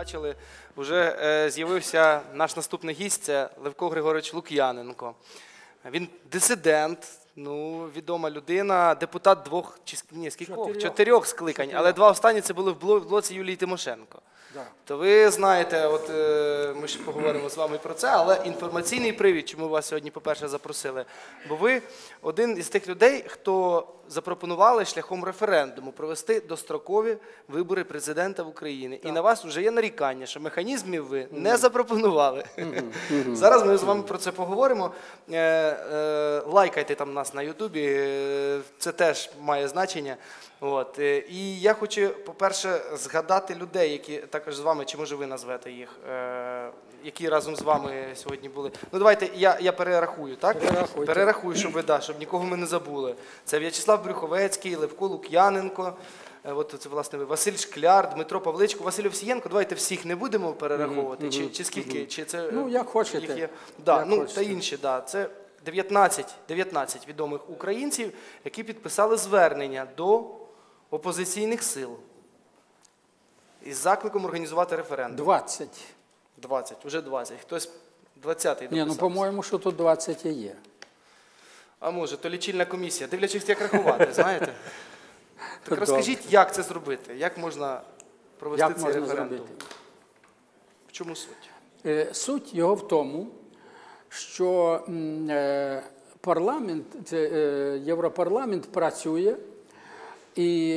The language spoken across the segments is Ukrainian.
бачили, вже е, з'явився наш наступний гість, це Левко Григорович Лук'яненко. Він дисидент, ну, відома людина, депутат двох чи ск- ні, скількох? Чотирьох. Чотирьох скликань, але два останні це були в бло- в блоці Юлії Тимошенко. Да. То ви знаєте, от е, ми ще поговоримо з вами про це, але інформаційний привід, чому вас сьогодні, по-перше, запросили. Бо ви один із тих людей, хто запропонували шляхом референдуму провести дострокові вибори президента в Україні. І на вас вже є нарікання, що механізмів ви не запропонували. Зараз ми з вами про це поговоримо. Е, е, лайкайте там нас на Ютубі, е, це теж має значення. От. е, І я хочу, по-перше, згадати людей, які також з вами, чи може ви назвете їх, е, які разом з вами сьогодні були. Ну давайте я, я перерахую, так? Перерахуйте. Перерахую, щоб ви да, щоб нікого ми не забули. Це В'ячеслав Брюховецький, Левко Лук'яненко. От це власне ви Василь Шкляр, Дмитро Павличко, Василь Овсієнко. Давайте всіх не будемо перераховувати. Чи, чи скільки? Чи це Ну, як хочете. їх є? Да, Як ну хочете. та інші, да. Це 19, 19 відомих українців, які підписали звернення до опозиційних сил із закликом організувати референдум. 20. 20, вже 20. Хтось 20-й Ні, ну по-моєму, що тут 20 і є. А може, то лічильна комісія, дивлячись, як рахувати, знаєте? Так розкажіть, як це зробити? Як можна провести Як цей можна референдум? зробити? В чому суть? Е, Суть його в тому, що е, парламент, е, Європарламент працює, і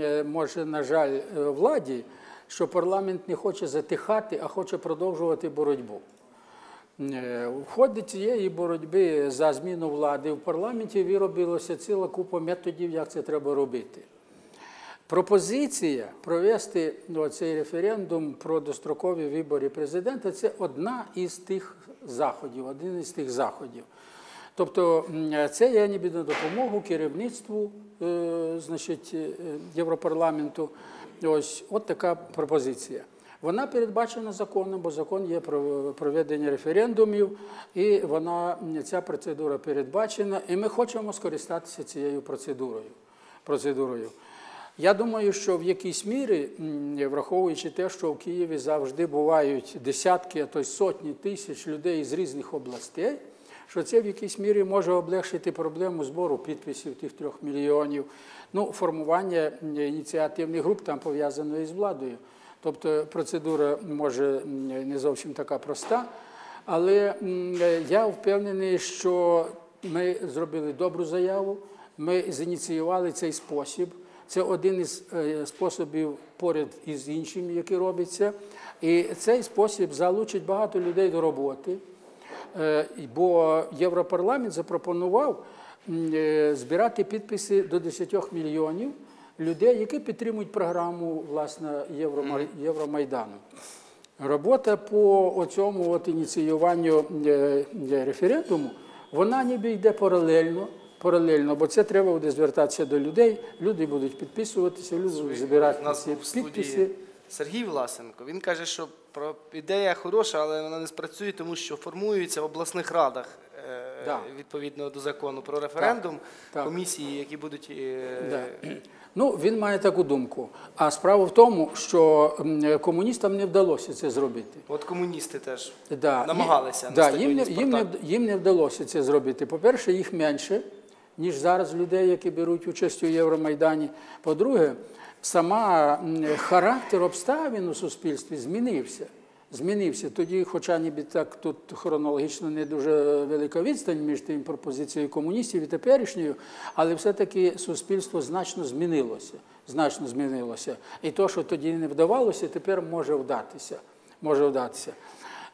е, може, на жаль, владі, що парламент не хоче затихати, а хоче продовжувати боротьбу. В ході цієї боротьби за зміну влади в парламенті виробилося ціла купа методів, як це треба робити. Пропозиція провести ну, цей референдум про дострокові вибори президента це одна із тих заходів, один із тих заходів. Тобто це є ніби на допомогу керівництву е, е, Європарламенту. Ось от така пропозиція. Вона передбачена законом, бо закон є про проведення референдумів, і вона ця процедура передбачена. І ми хочемо скористатися цією процедурою. Я думаю, що в якійсь мірі, враховуючи те, що в Києві завжди бувають десятки, а то й сотні тисяч людей з різних областей, що це в якійсь мірі може облегшити проблему збору підписів тих трьох мільйонів, ну, формування ініціативних груп там пов'язано із владою. Тобто процедура може не зовсім така проста, але я впевнений, що ми зробили добру заяву, ми зініціювали цей спосіб. Це один із е, способів поряд із іншими, які робляться. І цей спосіб залучить багато людей до роботи. Е, Бо Європарламент запропонував е, збирати підписи до 10 мільйонів людей, які підтримують програму власне Євромайдану. Робота по цьому ініціюванню референдуму, вона ніби йде паралельно, паралельно, бо це треба буде звертатися до людей, люди будуть підписуватися, люди будуть нас ці підписи. Сергій Власенко. Він каже, що про ідея хороша, але вона не спрацює, тому що формуються в обласних радах. е, Да. Відповідно до закону про референдум, так. комісії, які будуть е, Да. Ну, він має таку думку. А справа в тому, що комуністам не вдалося це зробити. От комуністи теж Да. намагалися на да, їм, їм, не, їм не вдалося це зробити. По-перше, їх менше, ніж зараз людей, які беруть участь у Євромайдані. По-друге, сама характер обставин у суспільстві змінився. Змінився. Тоді, хоча ніби так тут хронологічно не дуже велика відстань між тим пропозицією комуністів і теперішньою, але все-таки суспільство значно змінилося. Значно змінилося. І то, що тоді не вдавалося, тепер може вдатися. Може вдатися.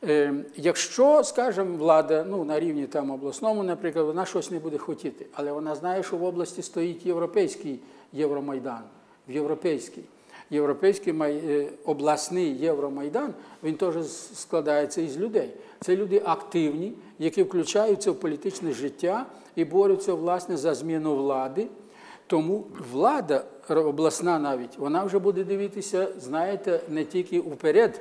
Е, Якщо, скажімо, влада ну, на рівні там обласному, наприклад, вона щось не буде хотіти, але вона знає, що в області стоїть європейський Євромайдан, в європейський. Європейський е, обласний Євромайдан, він теж складається із людей. Це люди активні, які включаються в політичне життя і борються власне за зміну влади. Тому влада обласна навіть вона вже буде дивитися, знаєте, не тільки вперед,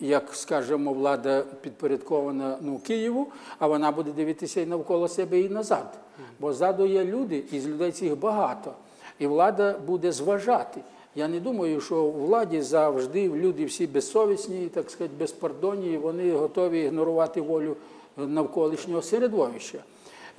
як скажімо, влада підпорядкована ну, Києву, а вона буде дивитися і навколо себе, і назад. Бо ззаду є люди, і з людей цих багато. І влада буде зважати, Я не думаю, що у владі завжди люди всі безсовісні, так сказати, безпардонні, і вони готові ігнорувати волю навколишнього середовища.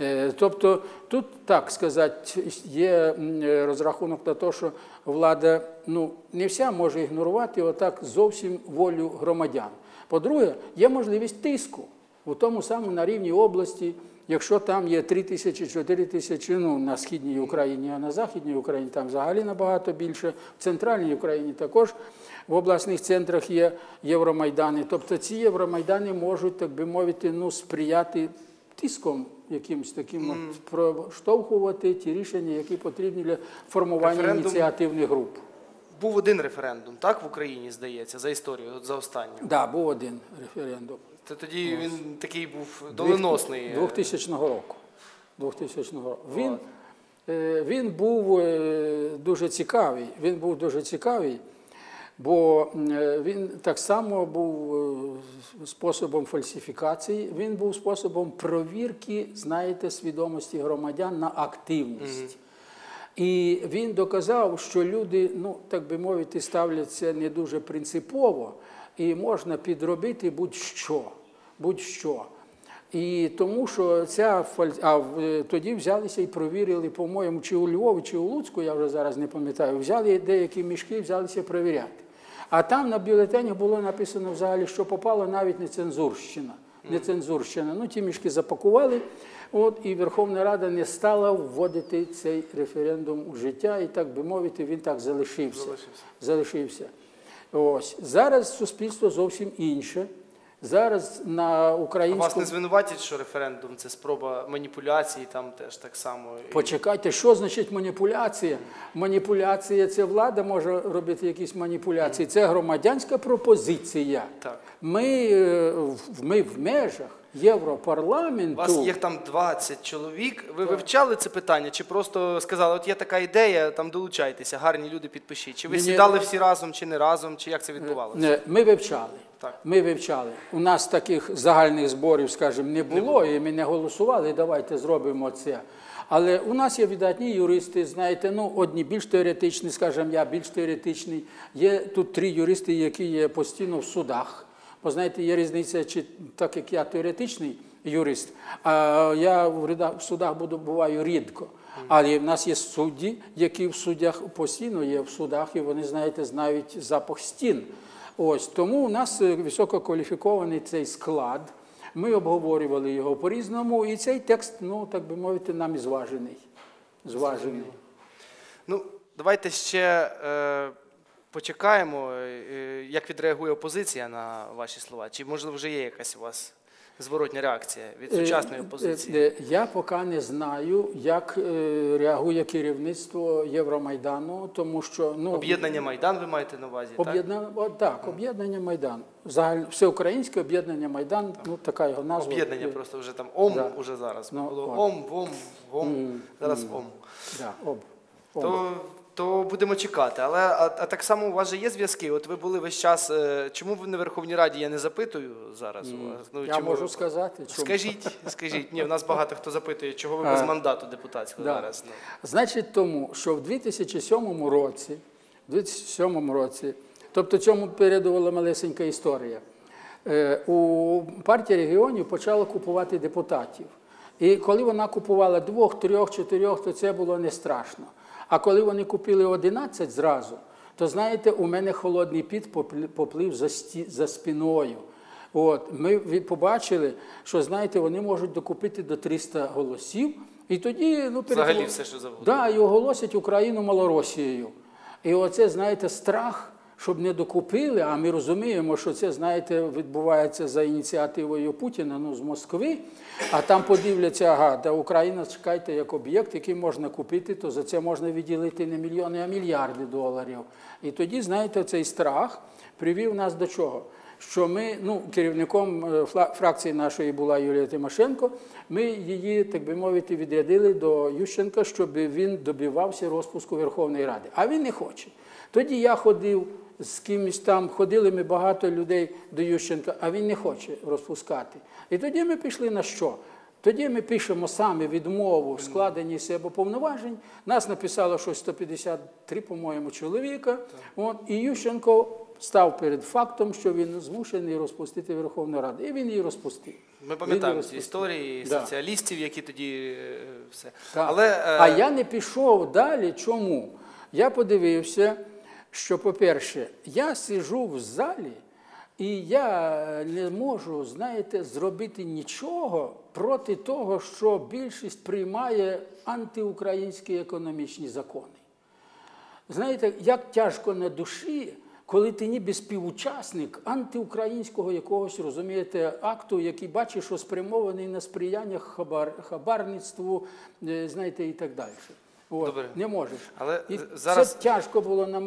Е, Тобто тут, так сказати, є е, розрахунок на те, що влада ну, не вся може ігнорувати отак зовсім волю громадян. По-друге, є можливість тиску у тому самому на рівні області. Якщо там є 3 тисячі, 4 тисячі, ну на східній Україні, а на західній Україні там взагалі набагато більше. В центральній Україні також в обласних центрах є євромайдани. Тобто ці євромайдани можуть, так би мовити, ну, сприяти тиском якимось таким от, проштовхувати ті рішення, які потрібні для формування Референдум- ініціативних груп. Був один референдум, так, в Україні, здається, за історію, за останню. Так, да, був один референдум. Це тоді він такий був доленосний. е, 2000 року. 2000 року. Він, е, він був е, дуже цікавий. Він був дуже цікавий, бо е, він так само був е, способом фальсифікації, він був способом провірки, знаєте, свідомості громадян на активність. І він доказав, що люди, ну так би мовити, ставляться не дуже принципово, і можна підробити будь-що. будь-що. І тому що ця а в- тоді взялися і провірили, по-моєму, чи у Львові, чи у Луцьку, я вже зараз не пам'ятаю, взяли деякі мішки, взялися перевіряти. А там на бюлетенях було написано взагалі, що попало навіть нецензурщина. Нецензурщина. Ну, ті мішки запакували, от, і Верховна Рада не стала вводити цей референдум у життя, і так би мовити, він так залишився. Залишився. залишився. Ось. Зараз суспільство зовсім інше. Зараз на А вас не звинуватять, що референдум це спроба маніпуляції, там теж так само. Почекайте, що значить маніпуляція? Маніпуляція це влада може робити якісь маніпуляції. Це громадянська пропозиція. Так. Ми, е, в- ми в межах Європарламенту. вас є там 20 чоловік. Ви вивчали це питання, чи просто сказали, от є така ідея, там долучайтеся, гарні люди підпишіть. Чи ви Ні-ні. сідали всі разом, чи не разом, чи як це відбувалося? Не, Ми вивчали. Так. Ми вивчали. У нас таких загальних зборів, скажімо, не було, і ми не голосували, давайте зробимо це. Але у нас є видатні юристи, знаєте, ну одні більш теоретичні, скажімо, я більш теоретичний. Є тут три юристи, які є постійно в судах. Бо знаєте, є різниця, чи так як я теоретичний юрист, а я в ряда- в судах буду буваю рідко. Але в нас є судді, які в суддях постійно є в судах, і вони, знаєте, знають запах стін. Ось тому у нас е, висококваліфікований цей склад. Ми обговорювали його по-різному, і цей текст, ну так би мовити, нам і зважений. Зважений. Ну, давайте ще е, почекаємо, е, як відреагує опозиція на ваші слова. Чи можливо вже є якась у вас зворотня реакція від сучасної Е, опозиції? е, е, Я поки не знаю, як е, реагує керівництво Євромайдану, тому що ну, Об'єднання Майдан ви маєте на увазі? так? Об'єднання, о, так, об'єднання Майдан. Загально, всеукраїнське об'єднання Майдан, ну така його назва. Об'єднання просто вже там ОМ Да. уже зараз. Ну, Було от. ОМ, ВОМ, ВОМ, зараз ОМ. Да, об, об. То, то будемо чекати. Але а, а так само у вас же є зв'язки. От ви були весь час. е, Чому ви на Верховній Раді? Я не запитую зараз. у вас. Ну, Я чому можу ви- сказати, чому. Скажіть, скажіть. Ні, в нас багато хто запитує, чого ви без мандату депутатського Да. зараз. Ну. Значить, тому, що в 2007 році, в 2007 році, тобто цьому передувала малесенька історія, е, у партія регіонів почала купувати депутатів. І коли вона купувала двох, трьох, чотирьох, то це було не страшно. А коли вони купили 11 зразу, то знаєте, у мене холодний піт поплив за, сті- за спіною. От, ми побачили, що знаєте, вони можуть докупити до 300 голосів, і тоді ну, Взагалі все, що завгодно. Да, і оголосять Україну Малоросією. І оце, знаєте, страх, щоб не докупили, а ми розуміємо, що це, знаєте, відбувається за ініціативою Путіна, ну, з Москви, а там подивляться, ага, да Україна, чекайте, як об'єкт, який можна купити, то за це можна відділити не мільйони, а мільярди доларів. І тоді, знаєте, цей страх привів нас до чого? що ми, ну, керівником е, фракції нашої була Юлія Тимошенко, ми її, так би мовити, відрядили до Ющенка, щоб він добивався розпуску Верховної Ради. А він не хоче. Тоді я ходив з кимось там, ходили ми багато людей до Ющенка, а він не хоче розпускати. І тоді ми пішли на що? Тоді ми пишемо самі відмову в складенні себе повноважень. Нас написало щось 153, по-моєму, чоловіка. От, і Ющенко став перед фактом, що він змушений розпустити Верховну Раду. І він її розпустив. Ми пам'ятаємо ці історії Да. соціалістів, які тоді е, все. Так. Але е, А я не пішов далі. Чому? Я подивився, що, по-перше, я сиджу в залі, і я не можу, знаєте, зробити нічого проти того, що більшість приймає антиукраїнські економічні закони. Знаєте, як тяжко на душі, коли ти ніби співучасник антиукраїнського якогось, розумієте, акту, який бачиш, що спрямований на сприяння хабар, хабарництву, е, знаєте, і так далі. От, Добре. Не можеш. Але і зараз- це тяжко було на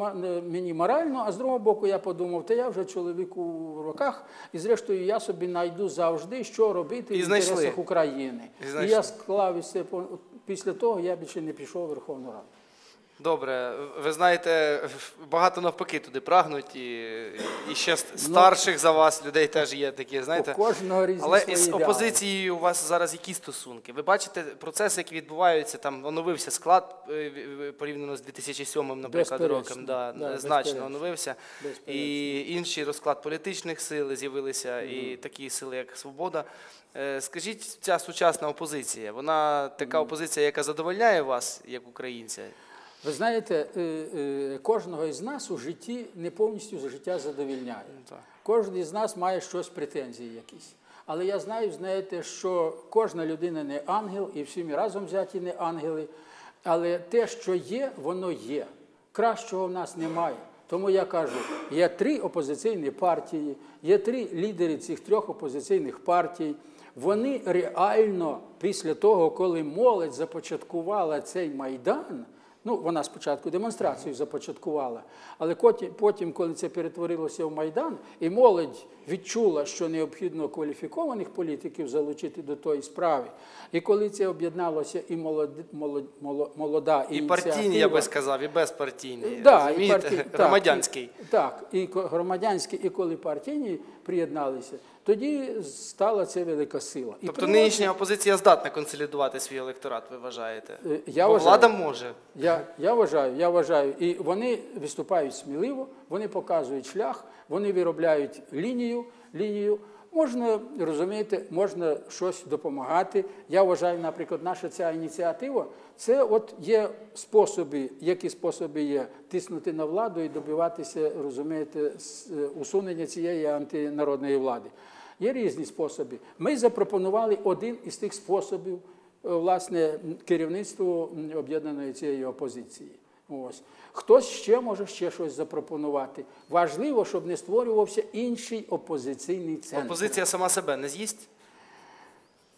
мені морально, а з другого боку я подумав, та я вже чоловік у роках, і зрештою я собі знайду завжди, що робити І в знайшли. інтересах України. І І, я склав і це, після того я більше не пішов у Верховну Раду. Добре, ви знаєте, багато навпаки туди прагнуть, і, і ще Ну, старших за вас людей теж є такі, знаєте. У кожного різні Але свої із опозицією у вас зараз які стосунки? Ви бачите процеси, які відбуваються, там оновився склад е, порівняно з 2007, наприклад, роком, да, Да, значно оновився. І інший розклад політичних сил з'явилися, і такі сили, як Свобода. Е, Скажіть, ця сучасна опозиція, вона така опозиція, яка задовольняє вас як українця? Ви знаєте, е, е, кожного із нас у житті не повністю за життя задовільняє. Кожен із нас має щось претензії якісь. Але я знаю, знаєте, що кожна людина не ангел, і всі ми разом взяті не ангели. Але те, що є, воно є. Кращого в нас немає. Тому я кажу, є три опозиційні партії, є три лідери цих трьох опозиційних партій. Вони реально після того, коли молодь започаткувала цей майдан, ну вона спочатку демонстрацію започаткувала, але потім, коли це перетворилося в майдан, і молодь відчула, що необхідно кваліфікованих політиків залучити до тої справи. І коли це об'єдналося і молод, молод, молода І ініціатива, партійні, я би сказав, і безпартійні. Да, і парті- Громадянський. Так, і громадянські, і коли партійні приєдналися, тоді стала це велика сила. І Тобто нинішня опозиція здатна консолідувати свій електорат, ви вважаєте? е, я Бо вважаю, влада може. Я, я вважаю, я вважаю, і вони виступають сміливо, вони показують шлях, вони виробляють лінію, лінію. Можна розумієте, можна щось допомагати. Я вважаю, наприклад, наша ця ініціатива це от є способи, які способи є тиснути на владу і добиватися, розумієте, усунення цієї антинародної влади. Є різні способи. Ми запропонували один із тих способів власне керівництву об'єднаної цієї опозиції. Ось хтось ще може ще щось запропонувати. Важливо, щоб не створювався інший опозиційний центр. Опозиція сама себе не з'їсть.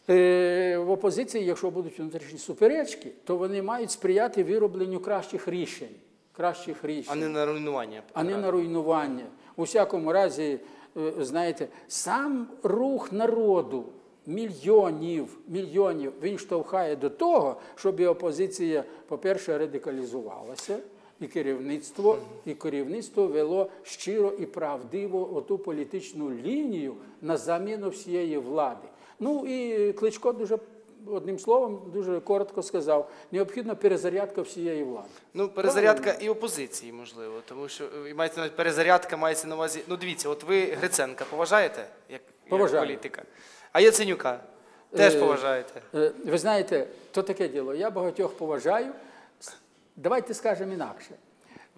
Е, В опозиції, якщо будуть внутрішні суперечки, то вони мають сприяти виробленню кращих рішень. Кращих рішень. А не на руйнування. а не на руйнування. У всякому разі, е, знаєте, сам рух народу мільйонів, мільйонів він штовхає до того, щоб і опозиція, по-перше, радикалізувалася. І керівництво, і керівництво вело щиро і правдиво оту політичну лінію на заміну всієї влади. Ну і Кличко дуже одним словом дуже коротко сказав: необхідна перезарядка всієї влади. Ну, перезарядка і опозиції, можливо, тому що е, мається на перезарядка мається на увазі. Ну, дивіться, от ви Гриценка поважаєте як, як Поважаю. політика, а Яценюка теж Е, поважаєте. Е, Ви знаєте, то таке діло. Я багатьох поважаю. Давайте скажемо інакше.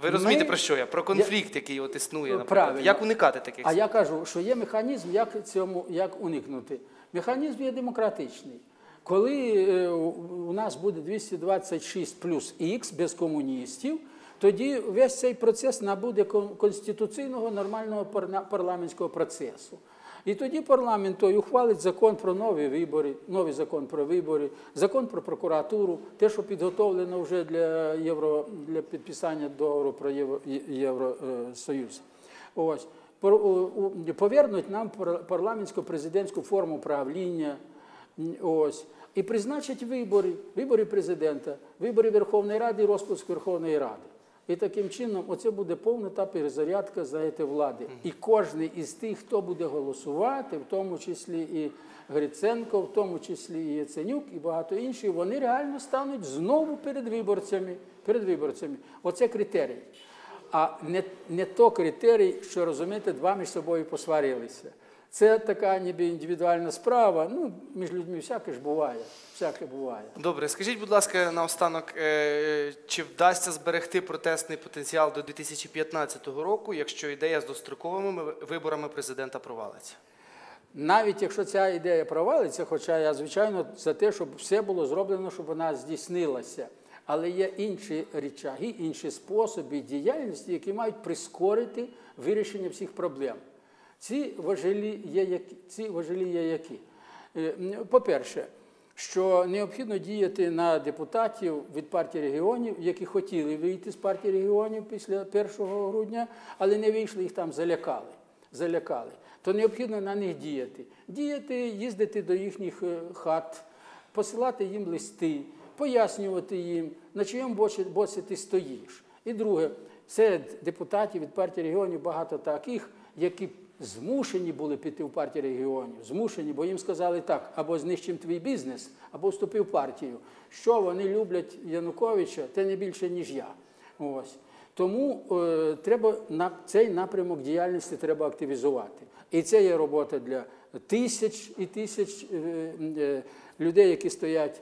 Ви розумієте, ми- про що я? Про конфлікт, який от існує, наприклад. Правильно. Як уникати таких А я кажу, що є механізм, як цьому як уникнути. Механізм є демократичний. Коли е, у у нас буде 226 плюс Х без комуністів, тоді весь цей процес набуде конституційного нормального парламентського процесу. І тоді парламент той ухвалить закон про нові вибори, новий закон про вибори, закон про прокуратуру, те, що підготовлено вже для євро для підписання договору про Євросоюз. Ось повернуть нам пар- парламентсько-президентську форму правління. Ось. І призначать вибори, вибори президента, вибори Верховної Ради і розпуск Верховної Ради. І таким чином, оце буде повна та перезарядка знаєте, влади. І кожен із тих, хто буде голосувати, в тому числі і Гриценко, в тому числі і Яценюк, і багато інших, вони реально стануть знову перед виборцями. Перед виборцями. Оце критерій. А не, не то критерій, що розумієте, два між собою посварилися. Це така ніби індивідуальна справа. Ну, між людьми всяке ж буває. Всяке буває. Добре, скажіть, будь ласка, наостанок, е, чи вдасться зберегти протестний потенціал до 2015 року, якщо ідея з достроковими виборами президента провалиться? Навіть якщо ця ідея провалиться, хоча я звичайно за те, щоб все було зроблено, щоб вона здійснилася. Але є інші речаги, інші способи діяльності, які мають прискорити вирішення всіх проблем. Ці важелі є які? Ці важелі є які? Е, По-перше, що необхідно діяти на депутатів від партії регіонів, які хотіли вийти з партії регіонів після 1 грудня, але не вийшли, їх там залякали. залякали. То необхідно на них діяти. Діяти, їздити до їхніх е, хат, посилати їм листи, пояснювати їм, на боці, боці ти стоїш. І друге, серед депутатів від партії регіонів багато таких, які змушені були піти в партію регіонів, змушені, бо їм сказали так, або знищимо твій бізнес, або вступи в партію. Що вони люблять Януковича, те не більше, ніж я. Ось. Тому е, треба на цей напрямок діяльності треба активізувати. І це є робота для тисяч і тисяч е, е, людей, які стоять,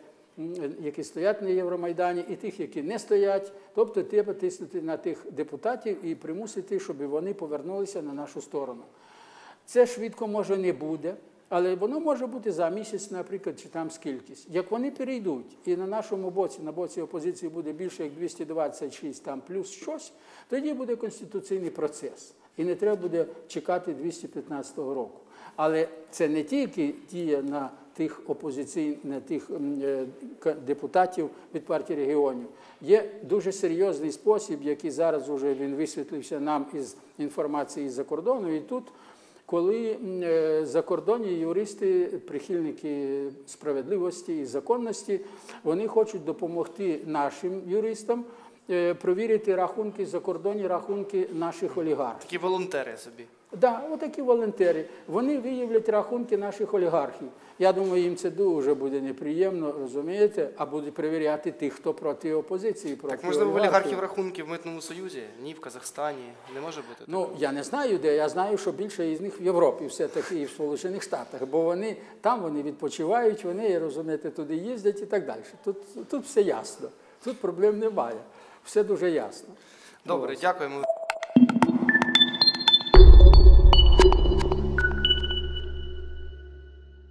які стоять на Євромайдані, і тих, які не стоять. Тобто треба тиснути на тих депутатів і примусити, щоб вони повернулися на нашу сторону. Це швидко може не буде, але воно може бути за місяць, наприклад, чи там скількись. Як вони перейдуть, і на нашому боці, на боці опозиції буде більше як 226 там плюс щось, тоді буде конституційний процес. І не треба буде чекати 215 року. Але це не тільки діє на тих опозиційних, тих е, депутатів від партії регіонів. Є дуже серйозний спосіб, який зараз вже він висвітлився нам із інформації з-за кордону. І тут коли е, закордонні юристи, прихильники справедливості і законності, вони хочуть допомогти нашим юристам провірити рахунки, закордонні рахунки наших олігархів. Такі волонтери собі. Да, отакі волонтери. Вони виявлять рахунки наших олігархів. Я думаю, їм це дуже буде неприємно, розумієте, а будуть перевіряти тих, хто проти опозиції. Проти Так можливо, в олігархів. рахунки в митному союзі? Ні, в Казахстані. Не може бути. Ну, я не знаю, де. Я знаю, що більше із них в Європі, все-таки і в Сполучених Штатах, бо вони там вони відпочивають, вони, розумієте, туди їздять і так далі. Тут, тут все ясно. Тут проблем немає. Все дуже ясно. Добре, дякуємо.